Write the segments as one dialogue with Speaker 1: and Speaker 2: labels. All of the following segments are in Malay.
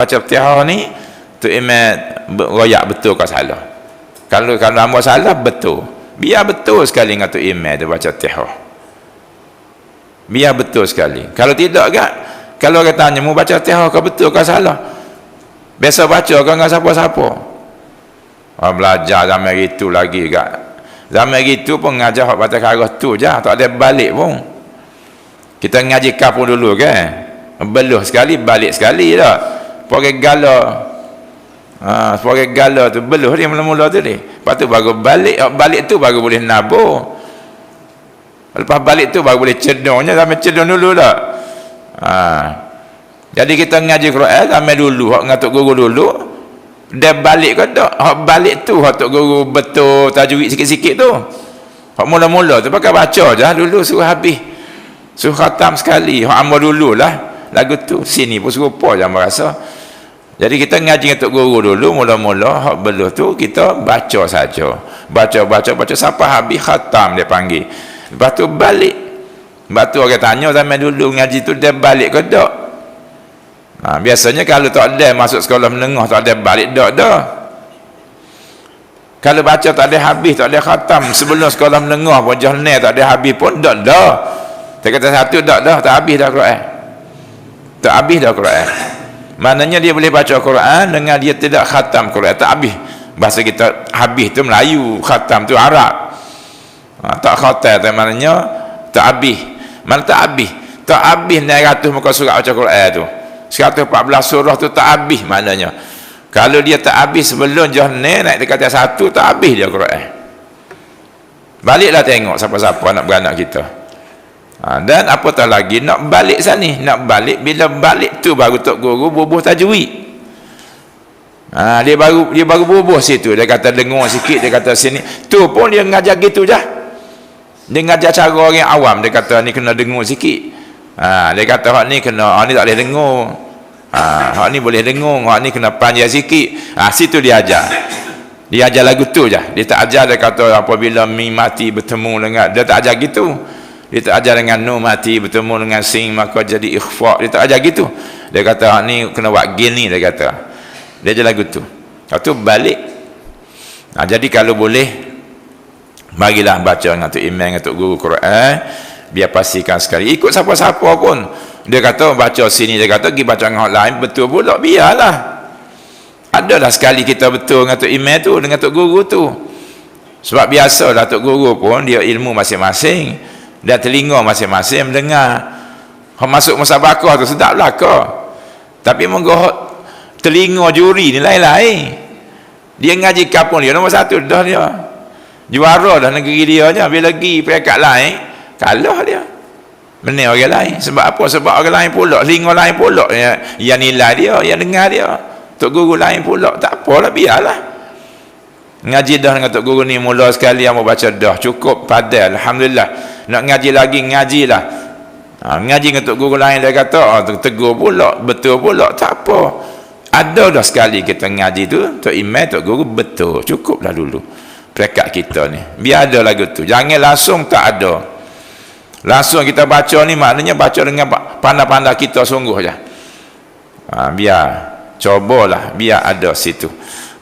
Speaker 1: baca Fatihah ni tu imam royak betul ke salah. Kalau kalau hamba salah betul. Biar betul sekali dengan tu imam tu baca Fatihah biar betul sekali. Kalau tidak kan kalau kita tanya mau baca Fatihah ke betul ke salah? Biasa baca ke dengan siapa-siapa. Orang belajar zaman itu lagi kan zaman itu pun ngajar hak baca karah tu je tak ada balik pun. Kita ngaji kaf pun dulu kan beluh sekali balik sekali dah pakai gala. Ha, pakai gala tu beluh dia mula-mula tu ni. Lepas tu baru balik balik tu baru boleh nabur. Lepas balik tu baru boleh cedungnya sampai cedung dulu dah ha. jadi kita ngaji Quran sampai dulu hak ngatuk guru dulu. Dia balik ke tak? Hak balik tu hak tok guru betul tajwid sikit-sikit tu. Hak mula-mula tu pakai baca je dulu suruh habis. Suruh khatam sekali hak ambil dulu lah lagu tu. Sini pun serupa je rasa jadi kita ngaji dengan Tok Guru dulu mula-mula hak beluh tu kita baca saja. Baca-baca baca sampai habis khatam dia panggil. Lepas tu balik. Lepas tu orang tanya zaman dulu ngaji tu dia balik ke tak? Ha, biasanya kalau tak ada masuk sekolah menengah tak ada balik tak dah. Kalau baca tak ada habis tak ada khatam sebelum sekolah menengah pun jahne tak ada habis pun tak dah. Tak kata satu tak dah tak habis dah Quran. Tak habis dah Quran. Maknanya dia boleh baca Quran dengan dia tidak khatam Quran. Tak habis. Bahasa kita habis tu Melayu, khatam tu Arab. Ha, tak khatam tu maknanya tak habis. Mana tak habis? Tak habis 900 muka surat baca Quran tu. 114 surah tu tak habis maknanya. Kalau dia tak habis sebelum jahne naik dekat satu tak habis dia Quran. Baliklah tengok siapa-siapa anak beranak kita ha, dan apatah lagi nak balik sana nak balik bila balik tu baru tok guru bubuh tajwid ha, dia baru dia baru bubuh situ. Dia kata dengar sikit dia kata sini. Tu pun dia ngajar gitu je dia ngajar cara orang awam. Dia kata ni kena dengar sikit. Ha, dia kata hak ni kena hak ni tak boleh dengar. Ha, hak ni boleh dengar hak ni kena panjang sikit. Ha, situ dia ajar. Dia ajar lagu tu je. Dia tak ajar dia kata apabila mi mati bertemu dengan dia tak ajar gitu dia tak ajar dengan nu mati bertemu dengan sing maka jadi ikhfa. Dia tak ajar gitu. Dia kata ah, ni kena buat gini dia kata. Dia ajar lagu tu. Lepas tu balik. Nah, jadi kalau boleh bagilah baca dengan tu imam dengan tu guru Quran. Biar pastikan sekali. Ikut siapa-siapa pun. Dia kata baca sini dia kata pergi baca dengan orang lain. Betul pula biarlah. Adalah sekali kita betul dengan tu imam tu dengan tu guru tu. Sebab biasalah tu guru pun dia ilmu masing-masing dan telinga masing-masing mendengar. Masuk musabakah tu sedap kau. Tapi monggo telinga juri ni lain-lain. Dia ngaji kapun dia nombor satu dah dia. Juara dah negeri dia je bila lagi peringkat lain kalah dia. Benar orang lain sebab apa? Sebab orang lain pula telinga lain pula yang, yang nilai dia yang dengar dia. Tok guru lain pula tak apalah biarlah ngaji dah dengan tok guru ni mula sekali yang baca dah. Cukup pada Alhamdulillah. Nak ngaji lagi ngajilah. Ha, ngaji dengan tok guru lain dia kata oh, tegur pula betul pula. Tak apa. Ada dah sekali kita ngaji tu tok imam tok guru betul. Cukuplah dulu perekat kita ni. Biar ada lagu tu. Jangan langsung tak ada. Langsung kita baca ni maknanya baca dengan pandai-pandai kita sungguh je ha, biar cobalah biar ada situ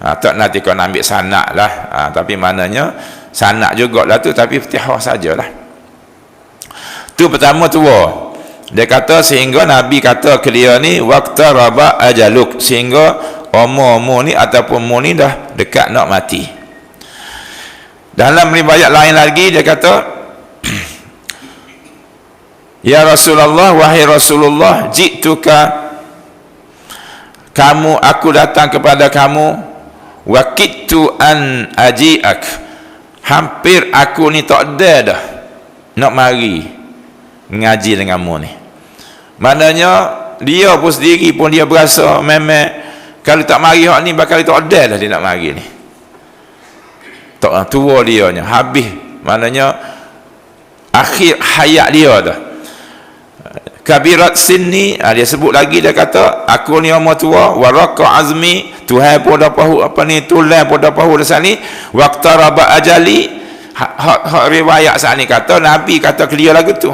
Speaker 1: ha, tak nanti kau ambil sanak lah. Ha, tapi maknanya sanak jugalah tu tapi petihah sajalah. Tu pertama tua. Dia kata sehingga Nabi kata ke dia ni waktu raba ajaluk. Sehingga umur-umur ni ataupun umur ni dah dekat nak mati. Dalam riwayat lain lagi dia kata Ya Rasulullah wahai Rasulullah jituka kamu aku datang kepada kamu wakitu an ajiak. Hampir aku ni tak ada dah nak mari ngaji dengan mu ni. Maknanya dia pun sendiri pun dia berasa memang kalau tak mari hak ni bakal tak ada lah dia nak mari ni. Tak tua dia nya. Habis. Maknanya akhir hayat dia dah kabirat sinni ha, dia sebut lagi dia kata aku ni umur tua waraka azmi Tuhan pun dah pahu apa ni tulang pun dah pahu dah ni. Waktu raba ajali hak, hak, hak riwayat saat ni kata Nabi kata dia lagu tu.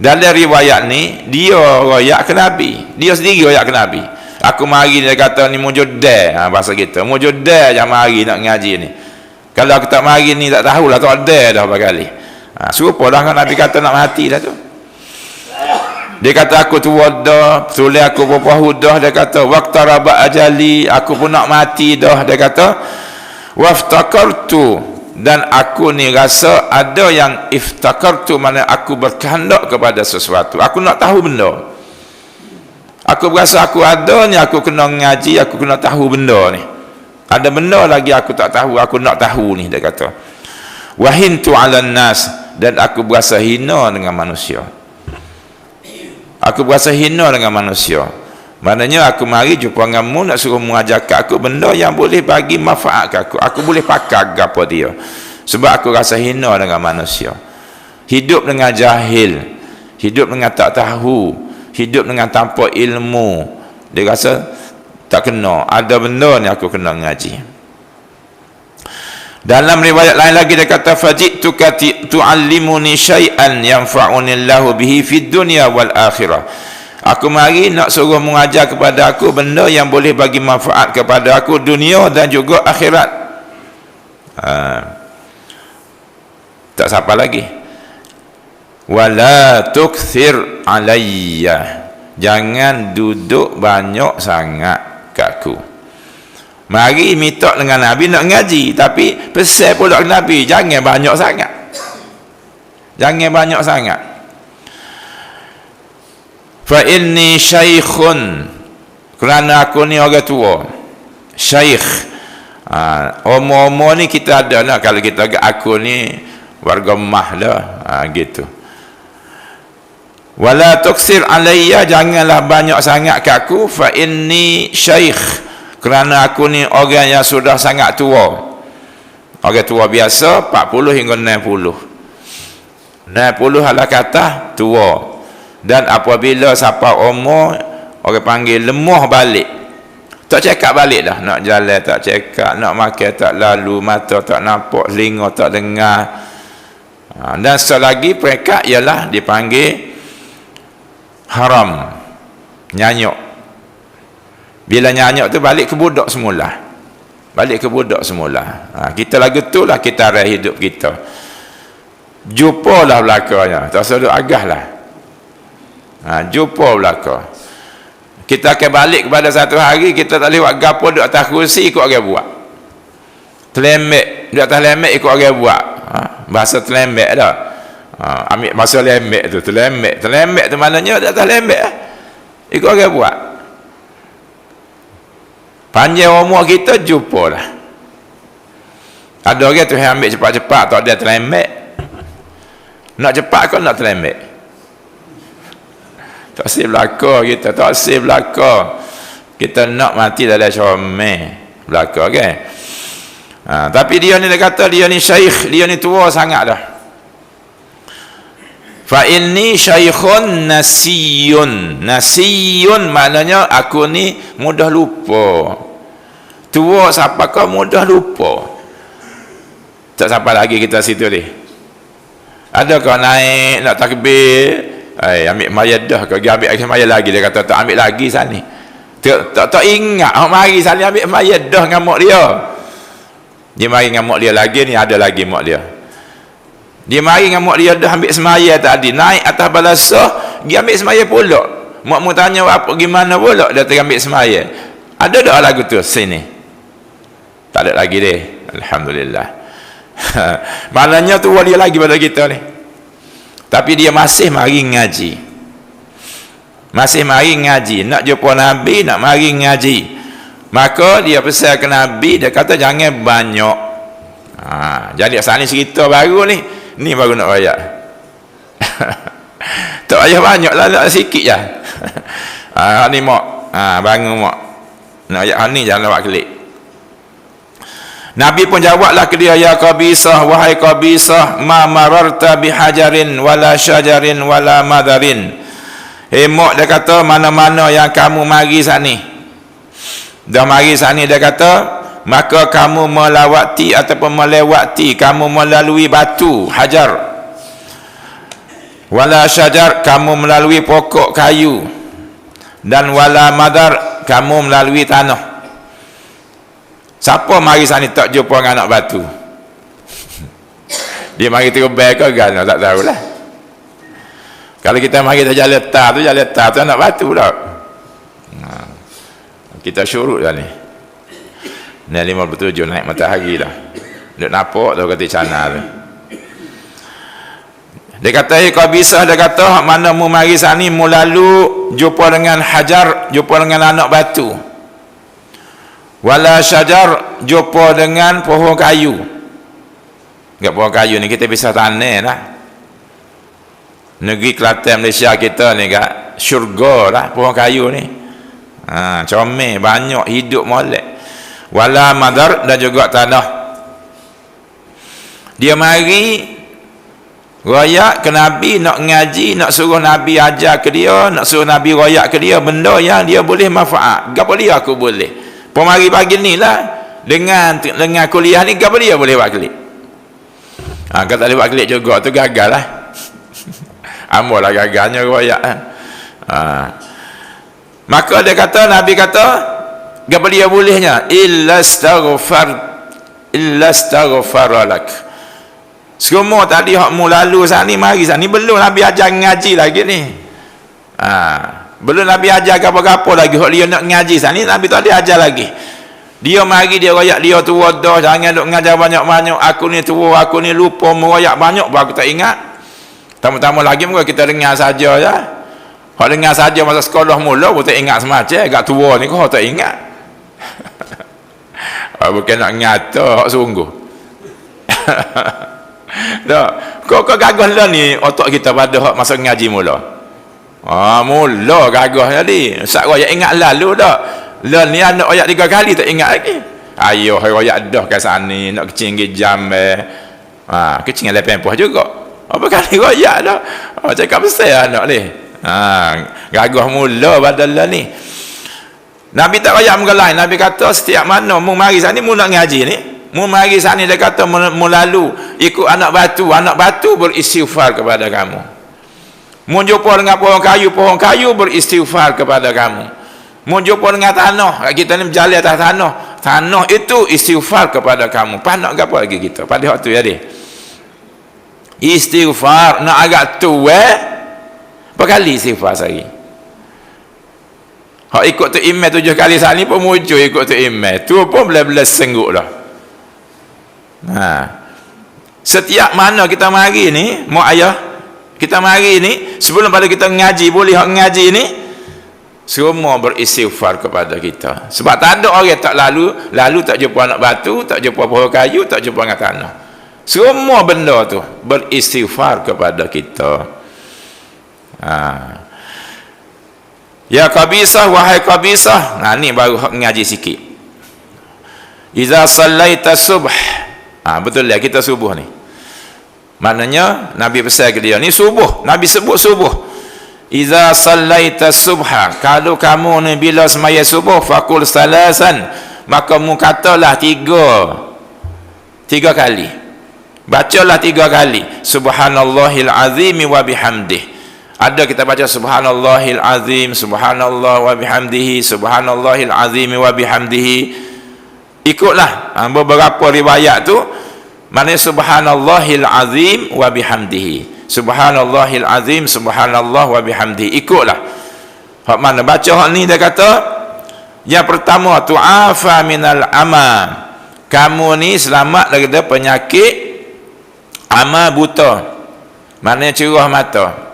Speaker 1: Dalam riwayat ni dia royak ke Nabi. Dia sendiri royak ke Nabi. Aku mari dia kata ni mujudai ha, bahasa kita. Mujudai je mari nak ngaji ni. Kalau aku tak mari ni tak tahulah tak ada dah berkali. Ha, serupa dah kan Nabi kata nak mati dah tu dia kata aku tua dah tulis aku berapa hudah dia kata waktu rabak ajali aku pun nak mati dah. Dia kata waftakartu. Dan aku ni rasa ada yang iftakartu mana aku berkehendak kepada sesuatu. Aku nak tahu benda. Aku rasa aku ada ni aku kena ngaji aku kena tahu benda ni. Ada benda lagi aku tak tahu aku nak tahu ni dia kata. Wahintu ala nas. Dan aku berasa hina dengan manusia aku berasa hina dengan manusia Maknanya aku mari jumpa denganmu nak suruh mengajar aku benda yang boleh bagi manfaat ke aku. Aku boleh pakai apa dia. Sebab aku rasa hina dengan manusia. Hidup dengan jahil. Hidup dengan tak tahu. Hidup dengan tanpa ilmu. Dia rasa tak kena. Ada benda ni aku kena ngaji. Dalam riwayat lain lagi dia kata faji'tuka tu'allimuni syai'an yanfa'uni Allahu bihi fid dunya wal akhirah. Aku mari nak suruh mengajar kepada aku benda yang boleh bagi manfaat kepada aku dunia dan juga akhirat. Ha. Tak siapa lagi. Wala tukthir alayya. Jangan duduk banyak sangat kat aku. Mari minta dengan Nabi nak ngaji. Tapi pesan pula Nabi. Jangan banyak sangat. Jangan banyak sangat. Fa inni syaikhun kerana aku ni orang tua. Syaikh. Ha, umur-umur ni kita ada lah. Kalau kita agak aku ni warga mah lah. Ha, gitu. Wala tuksir alayya janganlah banyak sangat ke aku. Fa inni syaikh kerana aku ni orang yang sudah sangat tua. Orang tua biasa 40 hingga 60 60 adalah kata tua. Dan apabila siapa umur orang panggil lemah balik. Tak cekak balik dah. Nak jalan tak cekak nak makan tak lalu mata tak nampak telinga tak dengar. Ha, dan selagi mereka ialah dipanggil haram nyanyuk bila nyanyuk tu balik ke budak semula. Balik ke budak semula. Ha, kita lagu tu lah kita arah hidup kita. Jumpalah belakangnya. Tak sedut agah lah. Ha, jumpa belaka kita akan balik kepada satu hari kita tak lewat gapo duduk atas kursi ikut orang buat. Telemek duduk atas lemek ikut orang buat. Ha, bahasa telemek dah. Ha, ambil bahasa lemek tu. Telemek telemek tu maknanya duduk atas lemek eh? ikut orang buat panjang umur kita jumpa lah ada orang tu yang ambil cepat-cepat tak ada telemek nak cepat kau nak telemek tak sih belaka kita tak sih belaka. Kita nak mati dalam comel belaka kan ha, tapi dia ni dia kata dia ni syaikh dia ni tua sangat dah. Fa inni syaikhun nasiyun. Nasiyun maknanya aku ni mudah lupa tua siapa kau mudah lupa tak sampai lagi kita situ ni ada kau naik nak takbir Hai, ambil mayat dah kau pergi ambil mayat lagi dia kata tak ambil lagi sani. Tak tak, tak ingat oh, mari sani ambil mayat dah dengan mak dia. Dia mari dengan mak dia lagi ni ada lagi mak dia. Dia mari dengan mak dia dah ambil semaya tadi naik atas balasah dia ambil semaya pula. Mak mu tanya apa gimana pula dia tengah ambil semaya. Ada dah lagu tu sini. Tak ada lagi deh. Alhamdulillah. Maknanya tu wali lagi pada kita ni. Tapi dia masih mari ngaji. Masih mari ngaji. Nak jumpa Nabi nak mari ngaji. Maka dia pesan ke Nabi dia kata jangan banyak. Ha, jadi asal ni cerita baru ni ni baru nak raya tak payah banyak lah nak sikit je. Ha, ni mak. Ha, bangun mak. Nak ayat ni jangan lawak kelik Nabi pun jawablah ke dia ya qabisah wahai qabisah ma mararta bihajarin wala syajarin wala madarin. Hei mak dia kata mana-mana yang kamu mari sini. Dah mari sini dia kata maka kamu melawati ataupun melewati kamu melalui batu hajar. Wala syajar kamu melalui pokok kayu. Dan wala madar kamu melalui tanah siapa mari sana tak jumpa dengan anak batu? Dia mari terbang ke kan tak tahulah. Kalau kita mari kita jalan letak tu jalan letak tu anak batu tak ha. kita syurut dah ni. Ni 57 naik matahari dah. Duk nampak tu kata cana tu. Dia kata eh kau bisa? Dia kata mana mu mari sani mu lalu jumpa dengan hajar jumpa dengan anak batu wala syajar jumpa dengan pohon kayu. Enggak pohon kayu ni kita bisa tanam lah. Negeri Kelantan Malaysia kita ni kat syurga lah pohon kayu ni. Ha, comel banyak hidup molek. Wala madar dan juga tanah. Dia mari Royak ke Nabi nak ngaji, nak suruh Nabi ajar ke dia, nak suruh Nabi royak ke dia benda yang dia boleh manfaat. Gapa dia aku boleh. Pemari pagi ni lah dengan dengan kuliah ni gapa dia boleh buat klik. Ha, kalau tak boleh buat klik juga tu gagal lah. Amor lah gagalnya royak. Ha. ha. Maka dia kata, Nabi kata, gapa dia bolehnya? Illa staghfar illa staghfaralak. Semua tadi hak mu lalu sana ni mari sana ni belum Nabi ajar ngaji lagi ni. Ha, belum Nabi ajar apa-apa lagi hak dia nak ngaji sana ni Nabi tak ada ajar lagi. Dia mari dia royak dia tua dah jangan duk ngajar banyak-banyak aku ni tua aku ni lupa meroyak banyak aku tak ingat. Tama-tama lagi muka kita dengar saja ya. Hak dengar saja masa sekolah mula pun tak ingat semacam agak tua ni kau tak ingat. Bukan nak ngata hak sungguh. tak kau kau gagah lah ni otak kita pada hak masa ngaji mula ah mula gagah jadi sak royak ingat lalu dah. Lah ni anak royak tiga kali tak ingat lagi. Ayo hai royak dah kat sana nak kecing ke jam eh. Ha kecing lepen puah juga. Apa kali royak dah? Oh, cakap besar anak ni. Ha gagah mula badal lah ni. Nabi tak royak muka lain. Nabi kata setiap mana mu mari sana mu nak ngaji ni. Mu mari sana dia kata mu lalu ikut anak batu. Anak batu beristighfar kepada kamu mu jumpa dengan pohon kayu pohon kayu beristighfar kepada kamu mu jumpa dengan tanah kita ni berjalan atas tanah tanah itu istighfar kepada kamu panak ke apa lagi kita pada waktu ya dia istighfar nak agak tua eh? berkali istighfar sehari Hak ikut tu email tujuh kali ni pun muncul ikut tu email. Tu pun belah-belah sengguk dah. Ha. Setiap mana kita mari ni, mak ayah, kita mari ni, sebelum pada kita ngaji, boleh hak ngaji ni, semua beristighfar kepada kita. Sebab tak ada orang tak lalu, lalu tak jumpa anak batu, tak jumpa pohon kayu, tak jumpa dengan tanah. Semua benda tu beristighfar kepada kita. Ha. Ya kabisah, wahai kabisah. Nah ni baru hak ngaji sikit. Iza sallaita subh ha, betul ya kita subuh ni maknanya Nabi pesan ke dia ni subuh. Nabi sebut subuh. Iza sallaita subha. Kalau kamu ni bila semaya subuh fakul salasan. Maka mu katalah tiga. Tiga kali. Bacalah tiga kali. Subhanallahil azimi wa bihamdih. Ada kita baca subhanallahil azim subhanallah wa bihamdihi subhanallahil azimi wa bihamdihi. Ikutlah. Ha, beberapa riwayat tu mana subhanallahil azim wa bihamdihi. Subhanallahil azim subhanallah wa bihamdihi. Ikutlah. Hak mana baca hak ni dia kata yang pertama tu'afa minal ama kamu ni selamat daripada penyakit ama buta. Mana cerah mata.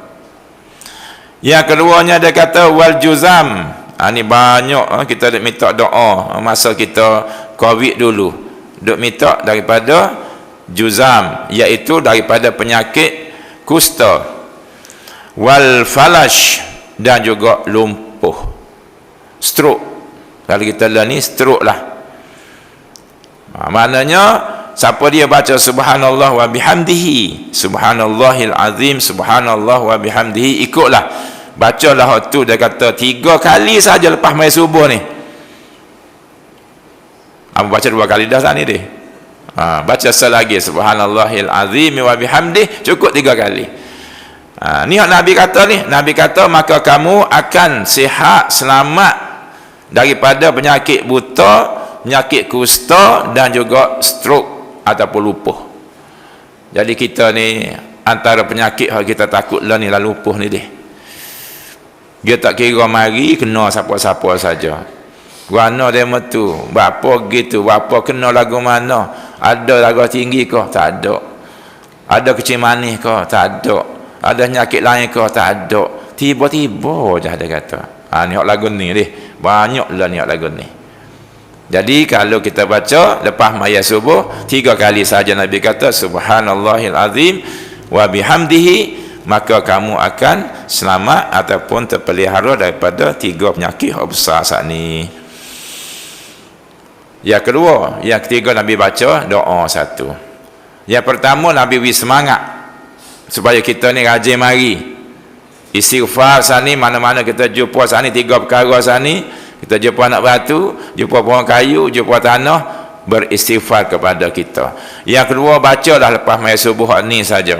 Speaker 1: Yang keduanya dia kata wal juzam. Ha, ni banyak ha, kita minta doa masa kita covid dulu. Duk minta daripada juzam iaitu daripada penyakit kusta wal falash dan juga lumpuh. Stroke. Kalau kita lah ni stroke lah. Ha, maknanya siapa dia baca subhanallah wa bihamdihi subhanallahil azim subhanallah wa bihamdihi ikutlah. Bacalah waktu dia kata tiga kali saja lepas mai subuh ni. Abu baca dua kali dah saat ni dia ha, baca selagi subhanallahil azim wa bihamdih cukup tiga kali ha, ni yang Nabi kata ni Nabi kata maka kamu akan sihat selamat daripada penyakit buta penyakit kusta dan juga stroke ataupun lupuh jadi kita ni antara penyakit yang kita takut lah ni lah lupuh ni deh dia tak kira mari kena siapa-siapa saja Guana dia metu. Berapa gitu? Berapa kena lagu mana? Ada lagu tinggi ke? Tak ada. Ada kecil manis ke? Tak ada. Ada nyakit lain ke? Tak ada. Tiba-tiba je ada kata. Ha, ni lagu ni deh. Banyak lah ni lagu ni. Jadi kalau kita baca lepas maya subuh tiga kali saja Nabi kata subhanallahil azim wa bihamdihi maka kamu akan selamat ataupun terpelihara daripada tiga penyakit besar saat ni. Yang kedua, yang ketiga Nabi baca doa satu. Yang pertama Nabi beri semangat supaya kita ni rajin mari. Istighfar sani mana-mana kita jumpa sani tiga perkara sani, kita jumpa anak batu, jumpa pohon kayu, jumpa tanah beristighfar kepada kita. Yang kedua bacalah lepas mai subuh ni saja.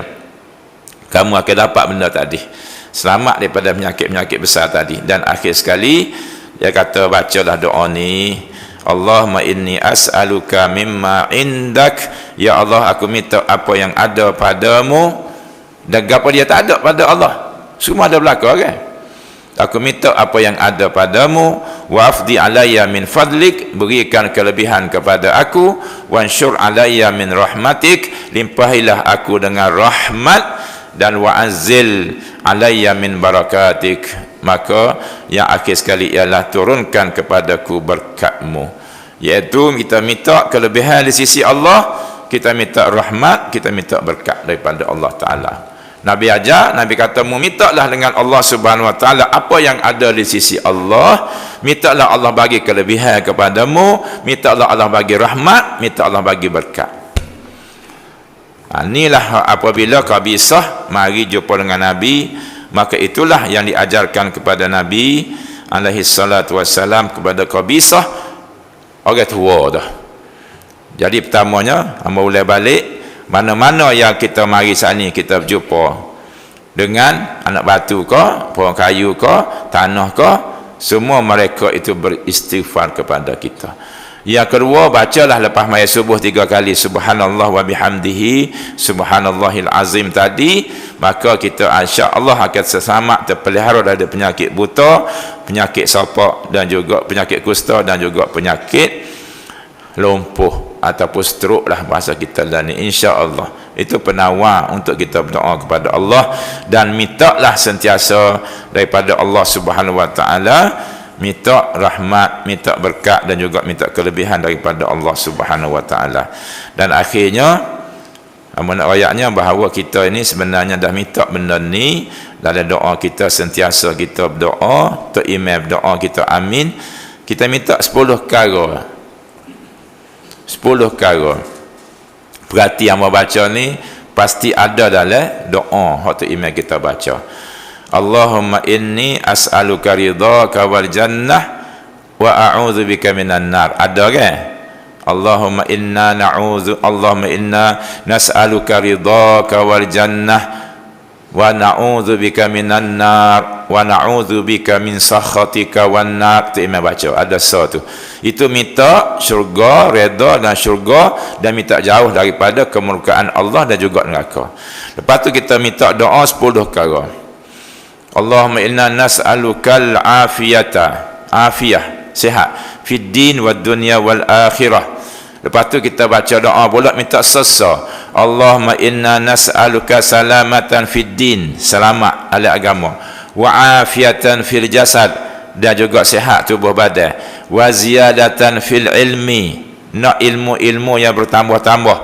Speaker 1: Kamu akan dapat benda tadi. Selamat daripada penyakit-penyakit besar tadi dan akhir sekali dia kata bacalah doa ni Allahumma inni as'aluka mimma indak. Ya Allah aku minta apa yang ada padamu dan apa dia tak ada pada Allah. Semua ada belaka kan aku minta apa yang ada padamu wafdi alayya min fadlik berikan kelebihan kepada aku wansyur alayya min rahmatik limpahilah aku dengan rahmat dan wa'azil alayya min barakatik. Maka yang akhir sekali ialah turunkan kepadaku berkatmu. Iaitu kita minta kelebihan di sisi Allah kita minta rahmat kita minta berkat daripada Allah Ta'ala. Nabi ajar, Nabi kata mu mintalah dengan Allah Subhanahu Wa Taala apa yang ada di sisi Allah, mintalah Allah bagi kelebihan kepadamu, mintalah Allah bagi rahmat, minta Allah bagi berkat. Ha, inilah apabila kau bisa mari jumpa dengan Nabi, maka itulah yang diajarkan kepada Nabi alaihi salatu wassalam kepada Qabisah. Orang tua dah. Jadi pertamanya hamba boleh balik mana-mana yang kita mari sini kita berjumpa dengan anak batu ke pohon kayu ke tanah ke semua mereka itu beristighfar kepada kita yang kedua bacalah lepas maya subuh tiga kali subhanallah wa bihamdihi subhanallahil azim tadi maka kita insya-Allah akan sesama terpelihara dari penyakit buta, penyakit sopak dan juga penyakit kusta dan juga penyakit lumpuh ataupun stroke lah bahasa kita dan insya-Allah. Itu penawar untuk kita berdoa kepada Allah dan mintalah sentiasa daripada Allah Subhanahu wa taala minta rahmat, minta berkat dan juga minta kelebihan daripada Allah Subhanahu wa taala. Dan akhirnya amun ayatnya bahawa kita ini sebenarnya dah minta benda ni dalam doa kita sentiasa kita berdoa, imam berdoa kita amin. Kita minta 10 perkara. 10 perkara. Berarti yang baca ni pasti ada dalam doa hak tu imam kita baca. Allahumma inni as'aluka ridhaka wal jannah wa a'udzu bika minan nar. Ada kan? Allahumma inna na'udzu Allahumma inna nas'aluka ridhaka wal jannah wa na'udzu bika minan nar wa na'udzu bika min sakhatika wan nar. Tu imam baca. Ada satu. Itu minta syurga, redha dan syurga dan minta jauh daripada kemurkaan Allah dan juga neraka. Lepas tu kita minta doa 10 perkara. Allahumma inna nas'alukal afiyata afiyah sihat. Fid din wad dunya wal akhirah. Lepas tu kita baca doa pula minta sesa. Allahumma inna nas'aluka salamatan fid din. Selamat ahli agama. Wa afiyatan fil jasad. Dan juga sihat tubuh badan. Wa ziyadatan fil ilmi. Nak ilmu-ilmu yang bertambah-tambah.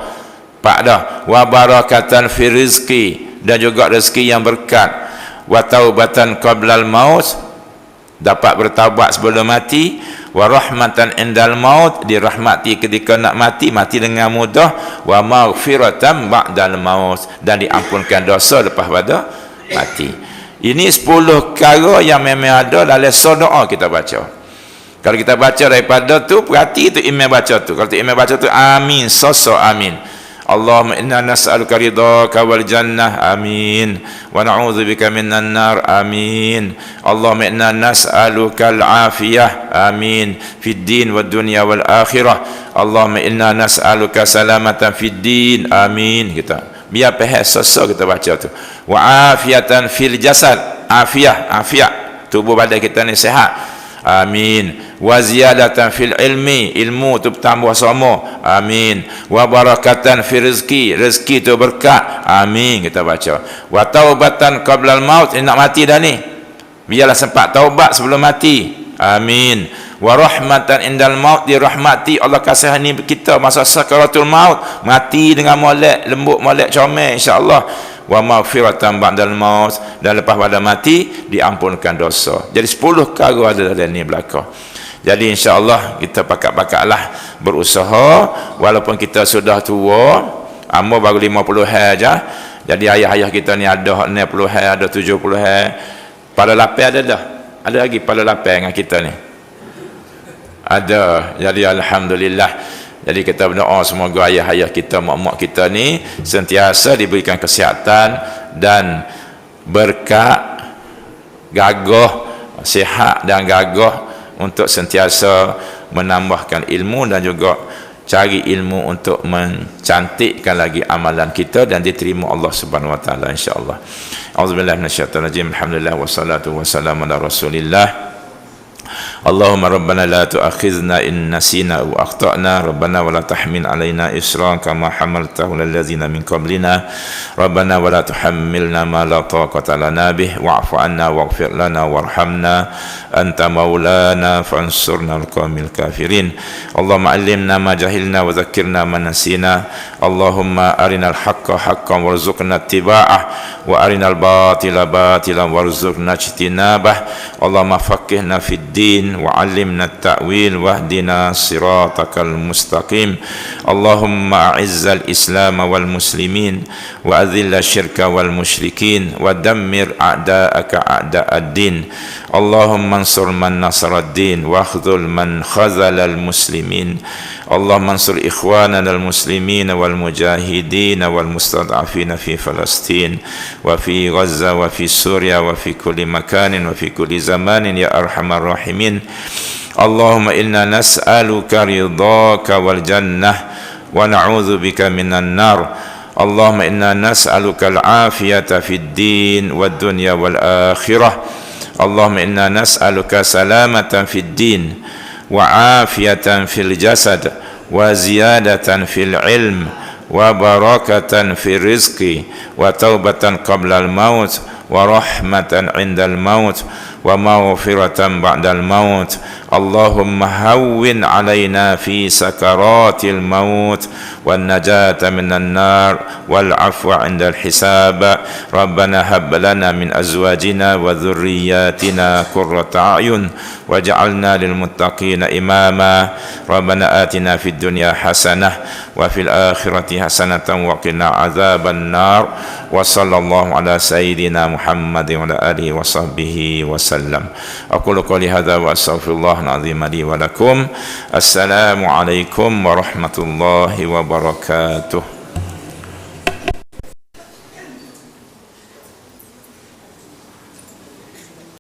Speaker 1: Pak dah. Wa barakatan fil rizki. Dan juga rezeki yang berkat wa taubatan qablal maut dapat bertaubat sebelum mati. Wa rahmatan indal maut dirahmati ketika nak mati mati dengan mudah. Wa maghfiratan ba'dal maut dan diampunkan dosa lepas pada mati. Ini 10 perkara yang memang ada dalam doa kita baca. Kalau kita baca daripada tu perhati tu imam baca tu. Kalau tu imam baca tu amin sosok amin Allahumma inna nas'aluka ridhaka wal jannah amin. Wa na'udzu bika minan nar amin. Allahumma inna nas'aluka al afiyah amin. Fid din wad dunya wal akhirah. Allahumma inna nas'aluka salamatan fid din amin. Kita biar pahal sosok kita baca tu. Wa afiatan fil jasad. Afiah afiat tubuh badan kita ni sihat amin. Wa ziyadatan fil ilmi ilmu tu tambah semua. Amin. Wa barakatan fil rezeki rezeki tu berkat. Amin kita baca. Wa taubatan qabla al maut nak mati dah ni. Biarlah sempat taubat sebelum mati. Amin. Wa rahmatan indal maut dirahmati Allah kasihani kita masa sakaratul maut. Mati dengan molek lembut molek comel insyaallah wa maghfiratan ba'dal maut. Dan lepas pada mati diampunkan dosa. Jadi 10 kali ada dalam ni belaka. Jadi insyaallah kita pakat-pakatlah berusaha. Walaupun kita sudah tua umur baru 50 hari aja. Jadi ayah-ayah kita ni ada 60 hari ada 70 hari pada lapar ada dah. Ada lagi pada lapar dengan kita ni? Ada. Jadi alhamdulillah jadi kita berdoa semoga ayah-ayah kita mak-mak kita ni sentiasa diberikan kesihatan dan berkat gagah sihat dan gagah untuk sentiasa menambahkan ilmu dan juga cari ilmu untuk mencantikkan lagi amalan kita dan diterima Allah Subhanahu wa taala insyaallah. Auzubillahi minasyaitonir rajim. Alhamdulillah wassalatu wassalamu ala Rasulillah. اللهم ربنا لا تؤاخذنا إن نسينا أو أخطأنا ربنا ولا تحمل علينا إسرا كما حملته للذين من قبلنا ربنا ولا تحملنا ما لا طاقة لنا به واعف عنا واغفر لنا وارحمنا أنت مولانا فانصرنا القوم الكافرين اللهم علمنا ما جهلنا وذكرنا ما نسينا اللهم أرنا الحق حقا وارزقنا اتباعه وأرنا الباطل باطلا وارزقنا اجتنابه اللهم فقهنا في الدين وعلمنا التأويل واهدنا صراطك المستقيم اللهم أعز الإسلام والمسلمين وأذل الشرك والمشركين ودمر أعداءك أعداء الدين اللهم انصر من نصر الدين واخذل من خذل المسلمين Allah mansur ikhwanan al-muslimin wal-mujahidin wal-mustad'afina fi Falastin wa fi Gaza wa fi Suria wa fi kulli makanin wa fi kulli zamanin ya arhamar rahimin. Allahumma inna nas'aluka ridhaka wal-jannah wa na'udhu bika minan nar. Allahumma inna nas'aluka al-afiyata fi din wa dunya wal-akhirah Allahumma inna nas'aluka salamatan fi din din. وعافية في الجسد وزيادة في العلم وبركة في الرزق وتوبة قبل الموت ورحمة عند الموت. ومغفرة بعد الموت. اللهم هون علينا في سكرات الموت والنجاة من النار والعفو عند الحساب. ربنا هب لنا من أزواجنا وذرياتنا قرة أعين واجعلنا للمتقين إماما. ربنا آتنا في الدنيا حسنة وفي الآخرة حسنة وقنا عذاب النار. وصلى الله على سيدنا محمد وعلى آله وصحبه وسلم أقول قولي هذا وأستغفر الله العظيم لي ولكم السلام عليكم ورحمة الله وبركاته